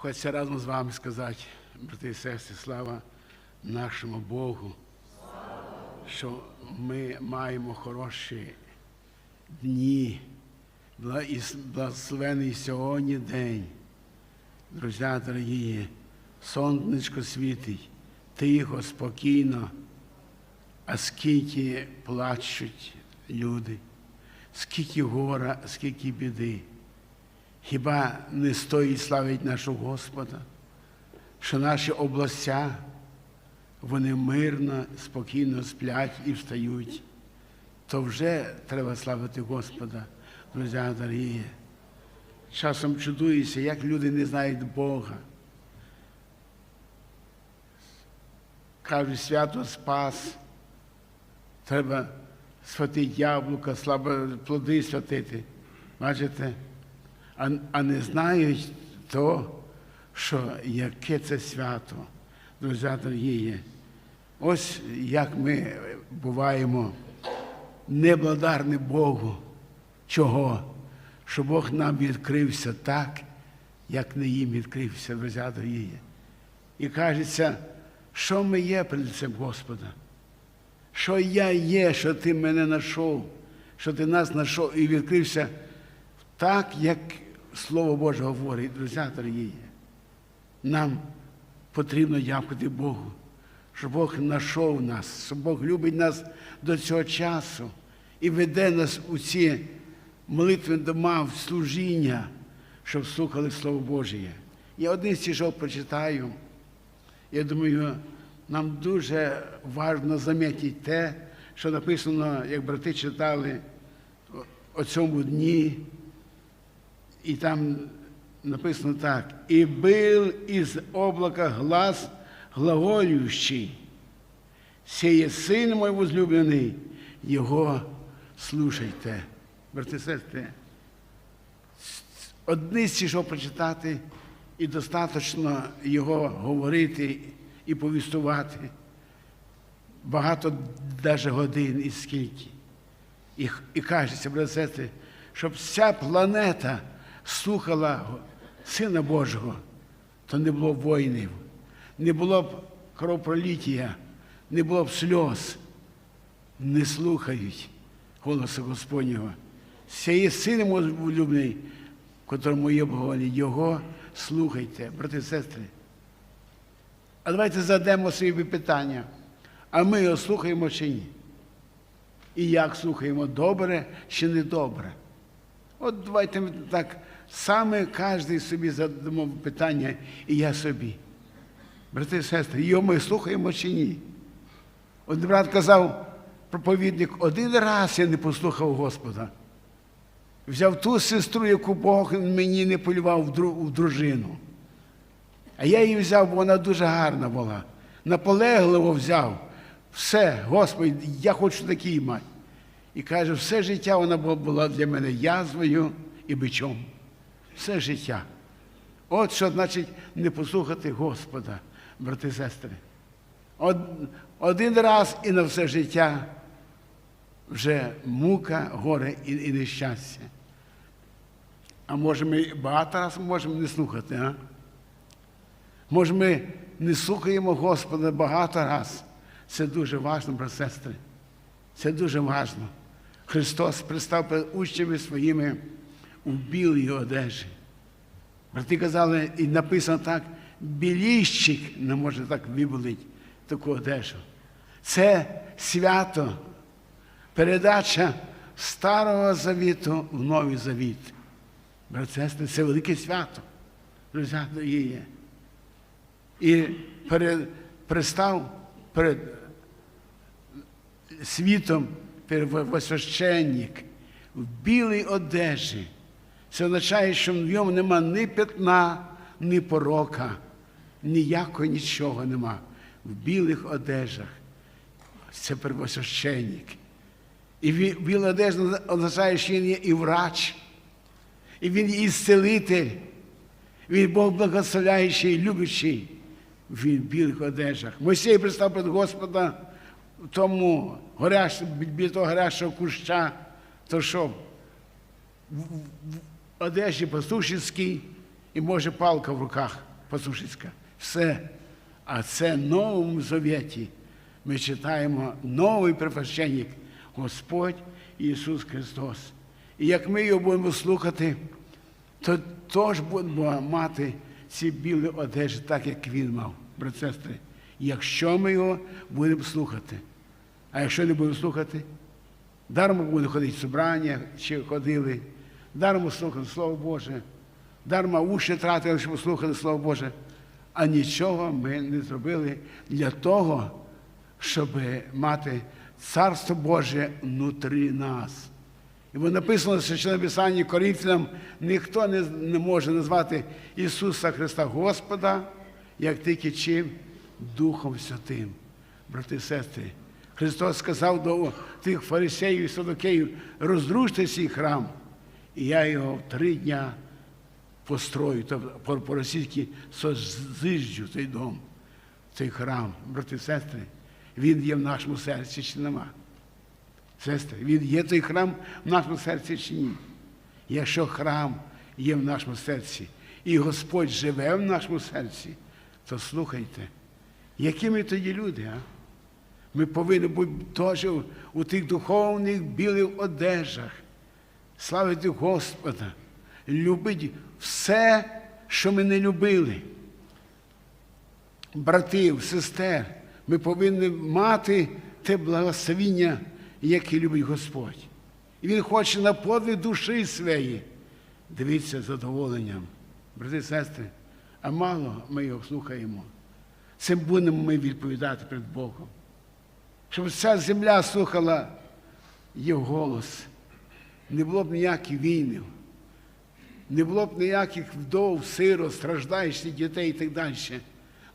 Хочеться разом з вами сказати, брати і сестри, слава нашому Богу, що ми маємо хороші дні, благословений сьогодні день. Друзі дорогі, сонечко світить, тихо, спокійно, а скільки плачуть люди, скільки гора, скільки біди. Хіба не стоїть славить нашого Господа, що наші областя, вони мирно, спокійно сплять і встають, то вже треба славити Господа, друзі дорогі. Часом чудуюся, як люди не знають Бога. Кажуть, свято спас, треба святити яблука, слабо плоди святити. Бачите? А, а не знають то, що яке це свято, друзі дорогі. Ось як ми буваємо неблагодарні Богу. Чого? Що Бог нам відкрився так, як не їм відкрився, друзі дорогі. І кажеться, що ми є перед лицем Господа? Що я є, що ти мене знайшов, що ти нас знайшов і відкрився так, як Слово Боже говорить, друзі дорогі. Нам потрібно дякувати Богу, що Бог знайшов нас, що Бог любить нас до цього часу і веде нас у ці молитві дома, в служіння, щоб слухали Слово Боже. Я один стіжок прочитаю. Я думаю, нам дуже важливо замітити те, що написано, як брати читали о цьому дні. І там написано так. І бил із облака глас глаголющий. Сіє син мой возлюблений, його слушайте. Брати сестри, одні стішов прочитати, і достатньо його говорити і повістувати. Багато навіть годин і скільки. І, і кажеться, брати сестри, щоб вся планета слухала Сина Божого, то не було б воїнів, не було б кровопроліття, не було б сльоз. Не слухають голосу Господнього. Це є син улюблений, котрому є благоволі. Його слухайте, брати і сестри. А давайте задамо собі питання. А ми його слухаємо чи ні? І як слухаємо, добре чи не добре? От давайте ми так саме кожен собі задамо питання, і я собі. Брати і сестри, його ми слухаємо чи ні? От брат казав, проповідник, один раз я не послухав Господа. Взяв ту сестру, яку Бог мені не полював в дружину. А я її взяв, бо вона дуже гарна була. Наполегливо взяв. Все, Господи, я хочу такий мати. І каже, все життя вона була для мене язвою і бичом. Все життя. От що значить не послухати Господа, брати і сестри. Од- Один раз і на все життя вже мука, горе і, і нещастя. А може ми багато разів можемо не слухати, а? Може, ми не слухаємо Господа багато раз. Це дуже важливо, брати сестри. Це дуже важливо. Христос пристав перед учнями своїми у білій одежі. Брати казали, і написано так, біліщик не може так виболити таку одежу. Це свято, передача Старого Завіту в Новий Завіт. Брати, це велике свято. Друзі, дорогі. І перед, пристав перед світом первосвященник в білій одежі. Це означає, що в ньому нема ні пятна, ні порока, ніякого нічого нема. В білих одежах. Це первосвященник. І біла одежа означає, що він є і врач, і він є і. Він Бог благословляючий, і любящий. В білих одежах. Мойсей пристав перед Господа в тому горяш, того горящого куща, то що одежі пастушівській і може палка в руках. послушницька. Все. А це в Новому Завіті. Ми читаємо новий припащенник Господь Ісус Христос. І як ми його будемо слухати, то теж будемо мати ці білі одежі, так як він мав, брат сестри. Якщо ми його будемо слухати. А якщо не будемо слухати, дармо будемо ходити в собрання, чи ходили, дармо слухати Слово Боже, дармо уші тратили, щоб слухали Слово Боже. А нічого ми не зробили для того, щоб мати Царство Боже внутрі нас. І бо написано, що член Писання Коринфянам ніхто не, не може назвати Ісуса Христа Господа, як тільки чим Духом Святим. Брати і сестри, Христос сказав до тих фарисеїв і садокеїв, розруште свій храм, я його три дня построю, тобто по-російськи созижджу цей дом, цей храм, брати і сестри, він є в нашому серці чи нема. Сестри, він є той храм в нашому серці чи ні? Якщо храм є в нашому серці, і Господь живе в нашому серці, то слухайте, які ми тоді люди, а? Ми повинні бути теж у тих духовних білих одежах, славити Господа, любити все, що ми не любили. Братів, сестер, ми повинні мати те благословіння, яке любить Господь. І Він хоче на подвиг душі своєї. Дивіться з задоволенням, брати і сестри, а мало ми його слухаємо. Цим будемо ми відповідати перед Богом. Щоб вся земля слухала його голос. Не було б ніяких війни, не було б ніяких вдов, сирот, страждаючих дітей і так далі.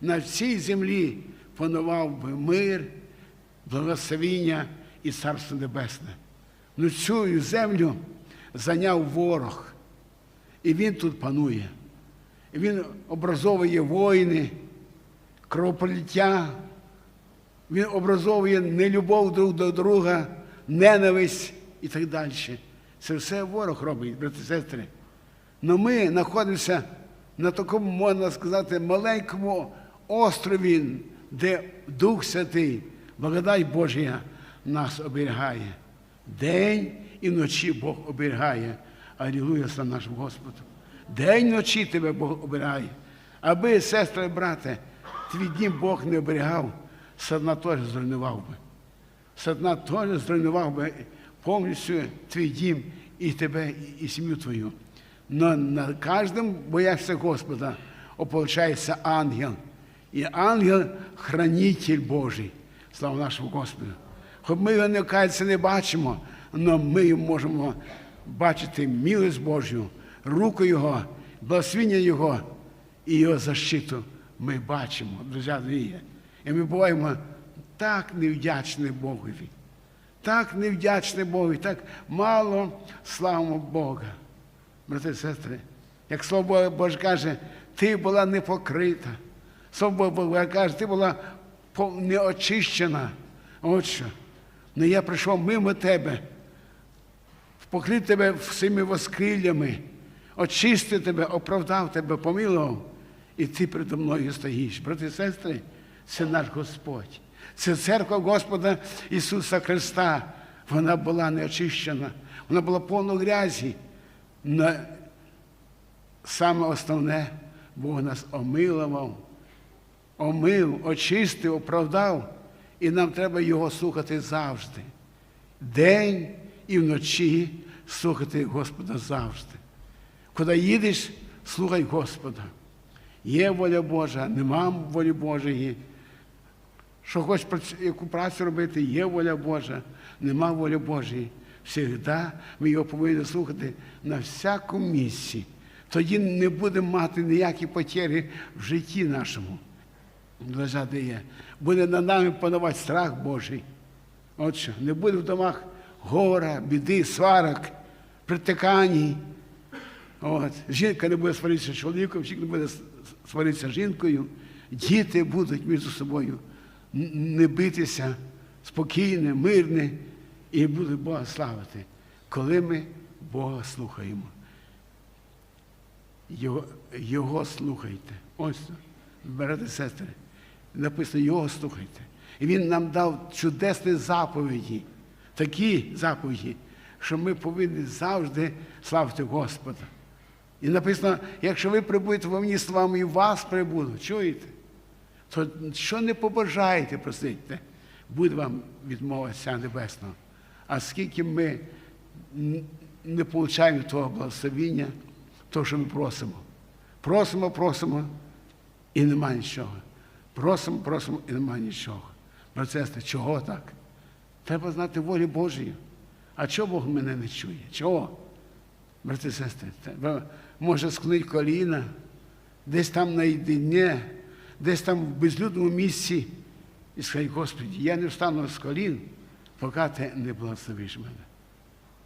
На всій землі панував би мир, благословіння і Царство Небесне. Ну цю землю зайняв ворог. І він тут панує. І він образовує воїни, кровопролиття. Він образовує нелюбов друг до друга, ненависть і так далі. Це все ворог робить, брати і сестри. Но ми знаходимося на такому, можна сказати, маленькому острові, де Дух Святий, благодать Божія нас оберігає. День і вночі Бог оберігає. Алілуя слава нашому Господу. День і вночі тебе Бог оберігає. Аби, сестри і брате, твій дім Бог не оберігав, сатана теж зруйнував би. Сатана теж зруйнував би повністю твій дім і тебе, і сім'ю твою. Но на кожному боящся Господа ополчається ангел. І ангел хранитель Божий. Слава нашому Господу. Хоч ми його не кається, не бачимо, але ми можемо бачити милость Божю, руку Його, благословення Його і Його защиту ми бачимо, друзі. І ми буваємо так невдячні Богові, так невдячні Богові, так мало славимо Бога. Брати і сестри, як слово Боже каже, ти була не покрита. Слово Боже каже, ти була неочищена. От що. Ну я прийшов мимо тебе, покрив тебе всіми воскриллями, очистив тебе, оправдав тебе, помилував. І ти передо мною стоїш. Брати і сестри, це наш Господь. Це церква Господа Ісуса Христа. Вона була неочищена, вона була повна грязі. Но саме основне, Бог нас омилував, омив, очистив, оправдав. І нам треба його слухати завжди. День і вночі слухати Господа завжди. Коли їдеш, слухай Господа. Є воля Божа, нема волі Божої. Що хочеш яку працю робити, є воля Божа, нема волі Божої. Всегда ми його повинні слухати на всякому місці. Тоді не будемо мати ніякі потери в житті нашому. Є. Буде над нами панувати страх Божий. От що, не буде в домах гора, біди, сварок, притикань. От. Жінка не буде сваритися чоловіком, чоловік не буде сваритися жінкою. Діти будуть між собою не битися спокійне, мирне і будуть Бога славити, коли ми Бога слухаємо. його, його слухайте. Ось, брати і сестри, написано, його слухайте. І він нам дав чудесні заповіді, такі заповіді, що ми повинні завжди славити Господа. І написано, якщо ви прибудете во мені словами і вас прибуду, чуєте? То що не побажаєте, просите, буде вам відмова Отця Небесного. А скільки ми не отримуємо того благословіння, того, що ми просимо. Просимо, просимо, і нема нічого. Просимо, просимо, і нема нічого. Брацесте, чого так? Треба знати волю Божію. А чого Бог мене не чує? Чого? Брати і сестри, може склонити коліна, десь там наєдині, десь там в безлюдному місці і сказати, Господи, я не встану з колін, поки ти не благословиш мене.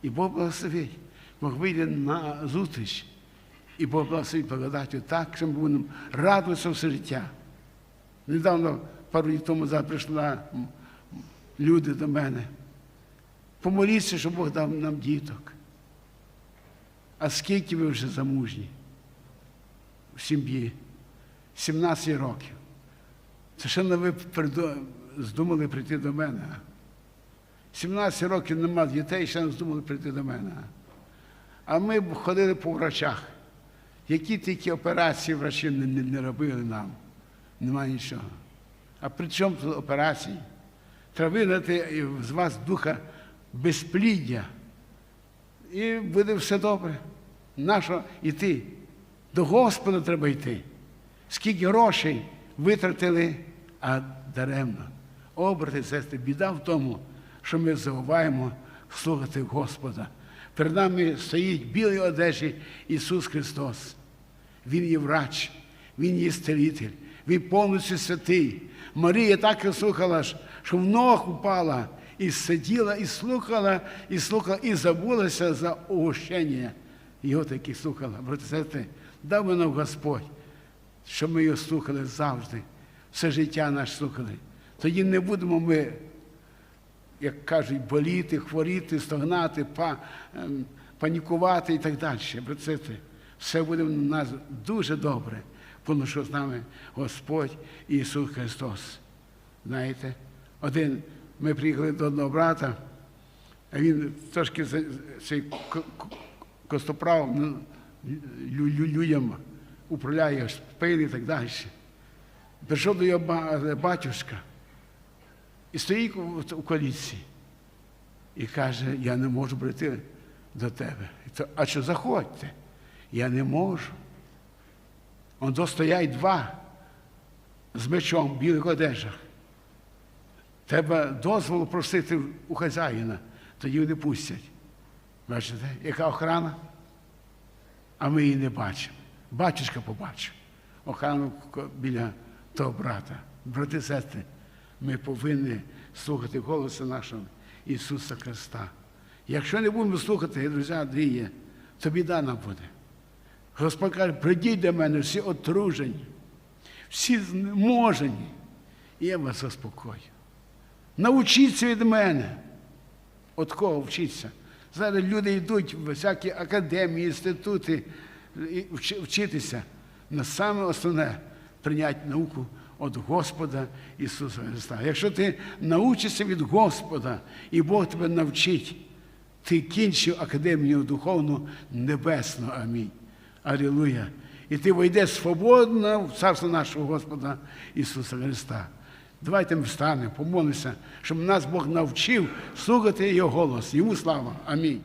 І Бог благословить. Бог вийде на зустріч, і Бог благословить благодаттю так, що ми будемо радуватися все життя. Недавно, пару днів тому назад прийшла люди до мене. Помоліться, щоб Бог дав нам діток. А скільки ви вже замужні в сім'ї? 17 років. Це ще не ви здумали прийти до мене. 17 років нема дітей, ще не здумали прийти до мене. а? Ми б ходили по врачах. Які тільки операції врачі не, не, не робили нам. Нема нічого. А при чому тут операції? Треба вигнати з вас духа безпліддя. І буде все добре. Нащо йти? До Господа треба йти. Скільки грошей витратили, а даремно. О, брати сестри, біда в тому, що ми забуваємо слухати Господа. Перед нами стоїть в одежі Ісус Христос. Він є врач, Він є стелитель, Він повністю святий. Марія так і слухала, що в ног упала і сиділа, і слухала, і слухала, і забулася за угощення. Його таки слухала. Брати сестри, дав нам Господь, щоб ми його слухали завжди, все життя наше слухали. Тоді не будемо ми, як кажуть, боліти, хворіти, стогнати, па, ем, панікувати і так далі. Брати все буде в нас дуже добре, тому що з нами Господь Ісус Христос. Знаєте, один, ми приїхали до одного брата, а він трошки цей ко- ко- костоправ ну, лю- лю- людям управляє шпиль і так далі. Прийшов до його батюшка і стоїть у, коаліції і каже, я не можу прийти до тебе. А що заходьте? Я не можу. Он достоять два з мечом в білих одежах. Треба дозволу просити у хазяїна, тоді вони пустять. Бачите, яка охрана? А ми її не бачимо. Батюшка побачив. Охрану ко- біля того брата. Брати сестри, ми повинні слухати голосу нашого Ісуса Христа. Якщо не будемо слухати, друзі, Андрія, то біда нам буде. Господь каже, прийдіть до мене всі отружені, всі зможені, і я вас заспокою. Навчіться від мене. От кого вчитися? Зараз люди йдуть в всякі академії, інститути вчитися. На саме основне прийняти науку від Господа Ісуса Христа. Якщо ти навчишся від Господа, і Бог тебе навчить, ти кінчив академію духовну небесну. Амінь. Алілуя. І ти вийдеш свободно в царство нашого Господа Ісуса Христа. Давайте ми встанемо, помолимося, щоб нас Бог навчив слухати Його голос. Йому слава. Амінь.